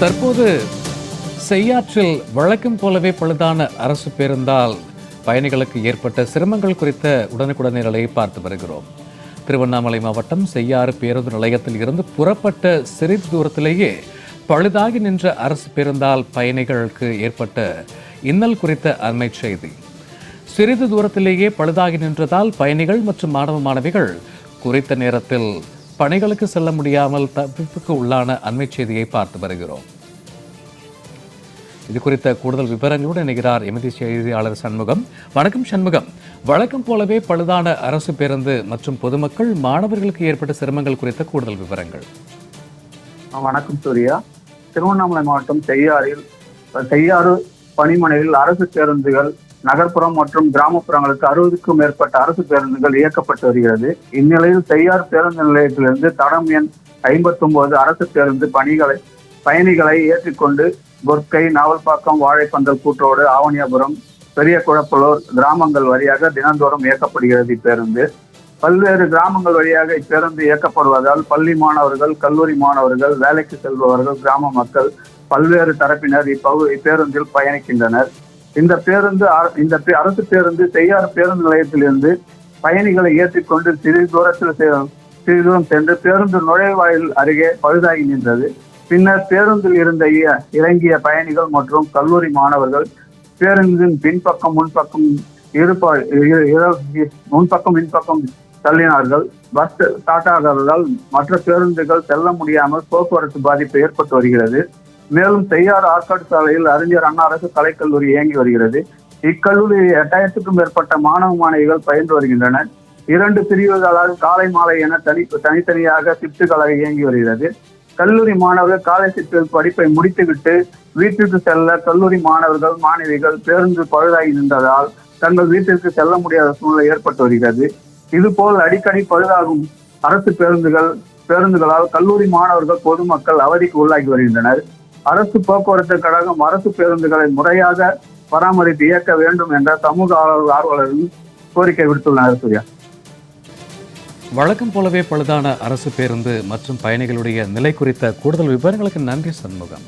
தற்போது செய்யாற்றில் வழக்கம் போலவே பழுதான அரசு பேருந்தால் பயணிகளுக்கு ஏற்பட்ட சிரமங்கள் குறித்த உடனுக்குடன் நிலையை பார்த்து வருகிறோம். திருவண்ணாமலை மாவட்டம் செய்யாறு பேருந்து நிலையத்தில் இருந்து புறப்பட்ட சிறிது தூரத்திலேயே பழுதாகி நின்ற அரசு பேருந்தால் பயணிகளுக்கு ஏற்பட்ட இன்னல் குறித்த அண்மை செய்தி. சிறிது தூரத்திலேயே பழுதாகி நின்றதால் பயணிகள் மற்றும் மாணவ மாணவிகள் குறித்த நேரத்தில் பணிகளுக்கு செல்ல முடியாமல் தவிப்புக்கு உள்ளான அண்மை செய்தியை பார்த்து வருகிறோம். இது குறித்த கூடுதல் விவரங்களோடு இணைகிறார் எமதி செய்தியாளர் சண்முகம். வணக்கம் சண்முகம். வழக்கம் போலவே பழுதான அரசு பேருந்து மற்றும் பொதுமக்கள் மாணவர்களுக்கு ஏற்பட்ட சிரமங்கள் குறித்த கூடுதல் விவரங்கள். வணக்கம் சூர்யா. திருவண்ணாமலை மாவட்டம் செய்யாறில் செய்யாறு பணிமனையில் அரசு பேருந்துகள் நகர்ப்புறம் மற்றும் கிராமப்புறங்களுக்கு அறுபதுக்கும் மேற்பட்ட அரசு பேருந்துகள் இயக்கப்பட்டு வருகிறது. இந்நிலையில் செய்யார் பேருந்து நிலையத்திலிருந்து தடம் எண் ஐம்பத்தொன்பது அரசு பேருந்து பணிகளை பயணிகளை ஏற்றிக்கொண்டு பொற்கை நாவல்பாக்கம் வாழைப்பந்தல் கூட்டோடு ஆவணியாபுரம் பெரிய குழப்பலூர் கிராமங்கள் வழியாக தினந்தோறும் இயக்கப்படுகிறது இப்பேருந்து. பல்வேறு கிராமங்கள் வழியாக இப்பேருந்து இயக்கப்படுவதால் பள்ளி மாணவர்கள் கல்லூரி மாணவர்கள் வேலைக்கு செல்பவர்கள் கிராம மக்கள் பல்வேறு தரப்பினர் இப்பகு இப்பேருந்தில் பயணிக்கின்றனர். இந்த பேருந்து இந்த பே- அரசு பேருந்து செய்யாறு பேருந்து நிலையத்திலிருந்து பயணிகளை ஏற்றிக்கொண்டு சிறிது தூரத்தில் சிறிது தூரம் சென்று பேருந்து நுழைவாயில் அருகே பழுதாகி நின்றது. பின்னர் பேருந்தில் இருந்த இறங்கிய பயணிகள் மற்றும் கல்லூரி மாணவர்கள் பேருந்தின் பின்பக்கம் முன்பக்கம் இருப்ப இரு- முன்பக்கம் பின்பக்கம் தள்ளினார்கள். பஸ் ஸ்டார்ட் மற்ற பேருந்துகள் செல்ல முடியாமல் போக்குவரத்து பாதிப்பு ஏற்பட்டு வருகிறது. மேலும் செய்யார் ஆற்காடு சாலையில் அறிஞர் அண்ணா அரசு கலைக்கல்லூரி இயங்கி வருகிறது. இக்கல்லூரியில் எட்டாயிரத்துக்கும் மேற்பட்ட மாணவ மாணவிகள் பயின்று வருகின்றனர். இரண்டு பிரிவுகளால் காலை மாலை என தனி தனித்தனியாக சிப்டுகளாக இயங்கி வருகிறது. கல்லூரி மாணவர்கள் காலேஜ் படிப்பை முடித்துவிட்டு வீட்டிற்கு செல்ல கல்லூரி மாணவர்கள் மாணவிகள் பேருந்து பழுதாகி நின்றதால் தங்கள் வீட்டிற்கு செல்ல முடியாத சூழ்நிலை ஏற்பட்டு வருகிறது. இதுபோல் அடிக்கடி பழுதாகும் அரசு பேருந்துகள் பேருந்துகளால் கல்லூரி மாணவர்கள் பொதுமக்கள் அவதிக்கு உள்ளாகி வருகின்றனர். அரசு போக்குவரத்து கழகம் அரசு பேருந்துகளை முறையாக பராமரித்து இயக்க வேண்டும் என்ற சமூக ஆர்வலர்கள் கோரிக்கை விடுத்துள்ளனர் சூர்யா. வழக்கம் போலவே பழுதான அரசு பேருந்து மற்றும் பயணிகளுடைய நிலை குறித்த கூடுதல் விவரங்களுக்கு நன்றி சண்முகம்.